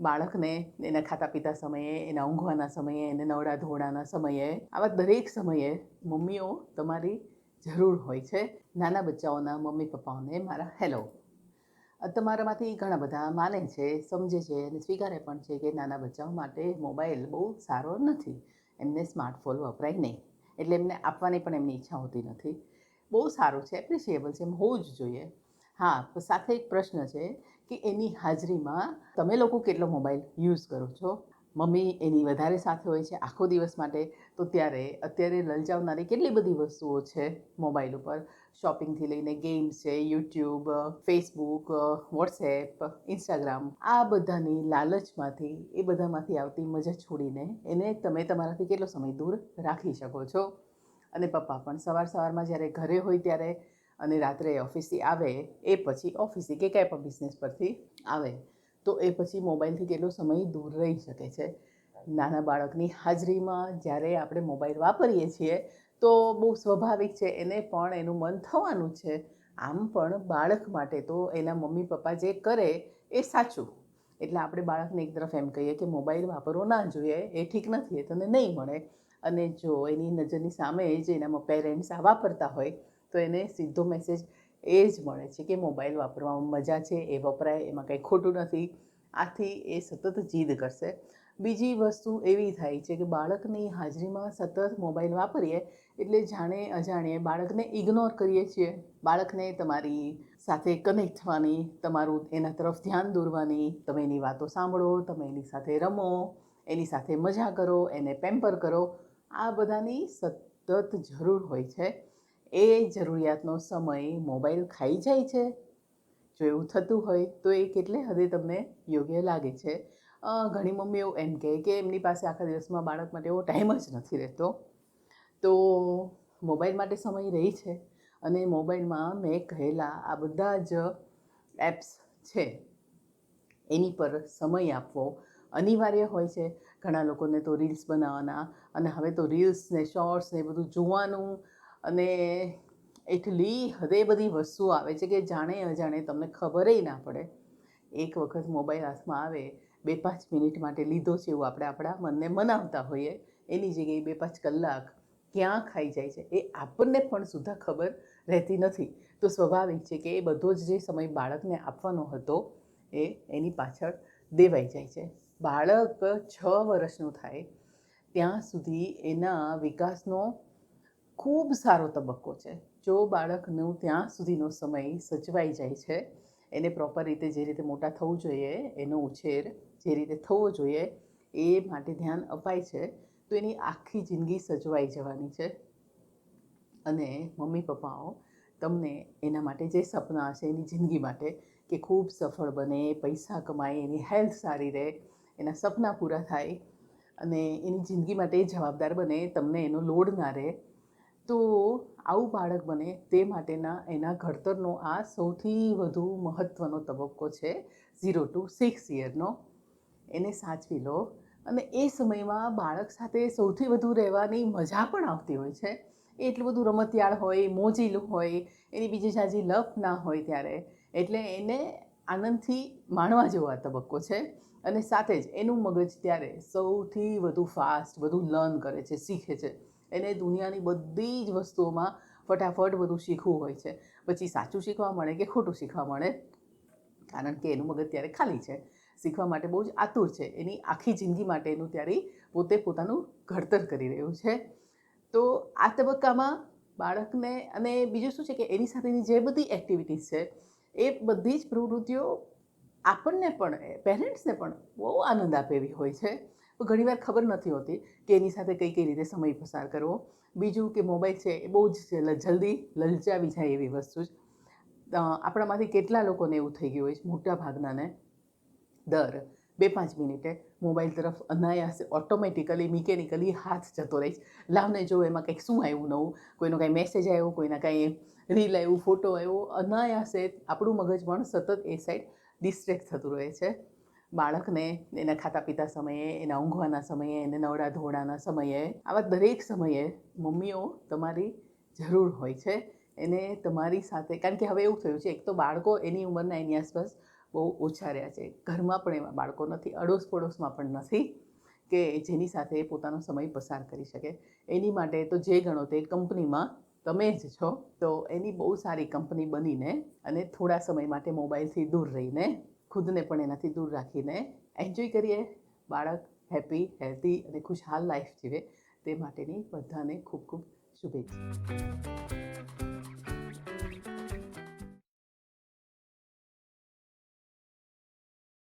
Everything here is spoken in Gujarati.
બાળકને એના ખાતા પીતા સમયે, એના ઊંઘવાના સમયે, એને નવડા ધોડાના સમયે આવા દરેક સમયે મમ્મીઓ તમારી જરૂર હોય છે. નાના બચ્ચાઓના મમ્મી પપ્પાઓને મારા હેલો. તમારામાંથી ઘણા બધા માને છે, સમજે છે અને સ્વીકારે પણ છે કે નાના બચ્ચાઓ માટે મોબાઈલ બહુ સારો નથી. એમને સ્માર્ટફોન વપરાય નહીં. એટલે એમને આપવાની પણ એમની ઈચ્છા હોતી નથી. બહુ સારું છે, એપ્રિશિએબલ છે, એમ હોવું જ જોઈએ. હા સાથે એક પ્રશ્ન છે. કે એની હાજરીમાં તમે લોકો કેટલો મોબાઈલ યુઝ કરો છો? મમ્મી એની વધારે સાથે હોય છે આખો દિવસ માટે, તો ત્યારે અત્યારે લલચાવનારી કેટલી બધી વસ્તુઓ છે મોબાઈલ ઉપર? શોપિંગથી લઈને ગેમ્સ છે, યુટ્યુબ, ફેસબુક, વોટ્સએપ, ઇન્સ્ટાગ્રામ, આ બધાની લાલચમાંથી, એ બધામાંથી આવતી મજા છોડીને એને તમે તમારાથી કેટલો સમય દૂર રાખી શકો છો? અને પપ્પા પણ સવાર સવારમાં જ્યારે ઘરે હોય ત્યારે અને રાત્રે ઓફિસથી આવે, એ પછી ઓફિસથી કે કંઈ પણ બિઝનેસ પરથી આવે, તો એ પછી મોબાઈલથી કેટલો સમય દૂર રહી શકે છે? નાના બાળકની હાજરીમાં જ્યારે આપણે મોબાઈલ વાપરીએ છીએ, તો બહુ સ્વાભાવિક છે, એને પણ એનું મન થવાનું છે. આમ પણ બાળક માટે તો એના મમ્મી પપ્પા જે કરે એ સાચું. એટલે આપણે બાળકને એક તરફ એમ કહીએ કે મોબાઈલ વાપરવો ના જોઈએ, એ ઠીક નથી, એ તને નહીં મળે. અને જો એની નજરની સામે જ એનામાં પેરેન્ટ્સ આ વાપરતા હોય તો એને સીધો મેસેજ એ જ મળે છે કે મોબાઈલ વાપરવામાં મજા છે, એ વપરાય, એમાં કંઈ ખોટું નથી. આથી એ સતત જીદ કરશે. બીજી વસ્તુ એવી થાય છે કે બાળકની હાજરીમાં સતત મોબાઈલ વાપરીએ એટલે જાણે અજાણીએ બાળકને ઇગ્નોર કરીએ છીએ. બાળકને તમારી સાથે કનેક્ટ થવાની, તમારું એના તરફ ધ્યાન દોરવાની, તમે એની વાતો સાંભળો, તમે એની સાથે રમો, એની સાથે મજા કરો, એને પેમ્પર કરો. આ બધાની સતત જરૂર હોય છે. એ જરૂરિયાતનો સમય મોબાઈલ ખાઈ જાય છે? જો એવું થતું હોય, તો એ કેટલે હદે તમને યોગ્ય લાગે છે? ઘણી મમ્મીઓ એમ કહે કે એમની પાસે આખા દિવસમાં બાળક માટે એવો ટાઈમ જ નથી રહેતો. તો મોબાઈલ માટે સમય રહી છે અને મોબાઈલમાં મેં કહેલા આ બધા જ એપ્સ છે. એની પર સમય આપવો અનિવાર્ય હોય છે. ઘણા લોકોને તો રીલ્સ બનાવવાના અને હવે તો રીલ્સ ને શોર્ટ્સ ને બધું જોવાનું અને એટલી હદે બધી વસ્તુઓ આવે છે કે જાણે અજાણે તમને ખબર ના પડે. એક વખત મોબાઈલ હાથમાં આવે, બે પાંચ મિનિટ માટે લીધો છે એવું આપણે આપણા મનને મનાવતા હોઈએ. એની જગ્યાએ બે પાંચ કલાક ક્યાં ખાઈ જાય છે એ આપણને પણ સુધા ખબર રહેતી નથી. તો સ્વાભાવિક છે કે એ બધો જ જે સમય બાળકને આપવાનો હતો એ એની પાછળ દેવાઈ જાય છે. બાળક છ વર્ષનું થાય, ત્યાં સુધી એના વિકાસનો ખૂબ સારો તબક્કો છે. જો બાળકનું ત્યાં સુધીનો સમય સચવાઈ જાય છે, એને પ્રોપર રીતે જે રીતે મોટા થવું જોઈએ, એનો ઉછેર જે રીતે થવો જોઈએ, એ માટે ધ્યાન અપાય છે, તો એની આખી જિંદગી સચવાઈ જવાની છે. અને મમ્મી પપ્પાઓ તમને એના માટે જે સપના હશે, એની જિંદગી માટે કે ખૂબ સફળ બને, પૈસા કમાય, એની હેલ્થ સારી રહે, એના સપના પૂરા થાય અને એની જિંદગી માટે એ જવાબદાર બને, તમને એનો લોડ ના રહે તો આવું બાળક બને તે માટેના એના ઘડતરનો આ સૌથી વધુ મહત્ત્વનો તબક્કો છે ઝીરો ટુ સિક્સ યરનો. એને સાચવી લો. અને એ સમયમાં બાળક સાથે સૌથી વધુ રહેવાની મજા પણ આવતી હોય છે. એ એટલું બધું રમતિયાળ હોય, મોજીલું હોય, એની બીજી જાજી લપ ના હોય ત્યારે. એટલે એને આનંદથી માણવા જેવો આ તબક્કો છે. અને સાથે જ એનું મગજ ત્યારે સૌથી વધુ ફાસ્ટ બધું લર્ન કરે છે, શીખે છે. એને દુનિયાની બધી જ વસ્તુઓમાં ફટાફટ બધું શીખવું હોય છે. પછી સાચું શીખવા મળે કે ખોટું શીખવા મળે? કારણ કે એનું મગજ ત્યારે ખાલી છે. શીખવા માટે બહુ જ આતુર છે. એની આખી જિંદગી માટે એનું ત્યારે પોતે પોતાનું ઘડતર કરી રહ્યું છે. તો આ તબક્કામાં બાળકને અને બીજું શું છે કે એની સાથેની જે બધી એક્ટિવિટીઝ છે, એ બધી જ પ્રવૃત્તિઓ આપણને પણ પેરેન્ટ્સને પણ બહુ આનંદ આપે એવી હોય છે. તો ઘણીવાર ખબર નથી હોતી કે એની સાથે કઈ કઈ રીતે સમય પસાર કરવો. બીજું કે મોબાઈલ છે એ બહુ જ જલ્દી લલચાવી જાય એવી વસ્તુ જ આપણામાંથી કેટલા લોકોને એવું થઈ ગયું હોય છે? મોટા ભાગનાને દર બે પાંચ મિનિટે મોબાઈલ તરફ અનાયાસે ઓટોમેટિકલી, મિકેનિકલી હાથ જતો રહે છે. લાવને જો એમાં કંઈક શું આવ્યું નવું? કોઈનો કાંઈ મેસેજ આવ્યો, કોઈના કાંઈ રીલ આવ્યું ફોટો આવ્યો, અનાયાસે આપણું મગજ પણ સતત એ સાઈડ ડિસ્ટ્રેક્ટ થતું રહે છે. બાળકને એના ખાતા પીતા સમયે, એના ઊંઘવાના સમયે, એને નવડા ધોવડાના સમયે, આવા દરેક સમયે મમ્મીઓ તમારી જરૂર હોય છે. એને તમારી સાથે, કારણ કે હવે એવું થયું છે, એક તો બાળકો એની ઉંમરના એની આસપાસ બહુ ઓછા રહ્યા છે. ઘરમાં પણ એવા બાળકો નથી અડોશ પડોશમાં પણ નથી કે જેની સાથે પોતાનો સમય પસાર કરી શકે. એની માટે તો જે ગણો તે કંપનીમાં તમે જ છો. તો એની બહુ સારી કંપની બનીને અને થોડા સમય માટે મોબાઈલથી દૂર રહીને ખુદને પણ એનાથી દૂર રાખીને એન્જોય કરીએ. બાળક હેપી હેલ્ધી અને ખુશહાલ લાઈફ જીવે તે માટેની બધાને ખૂબ ખૂબ શુભેચ્છા.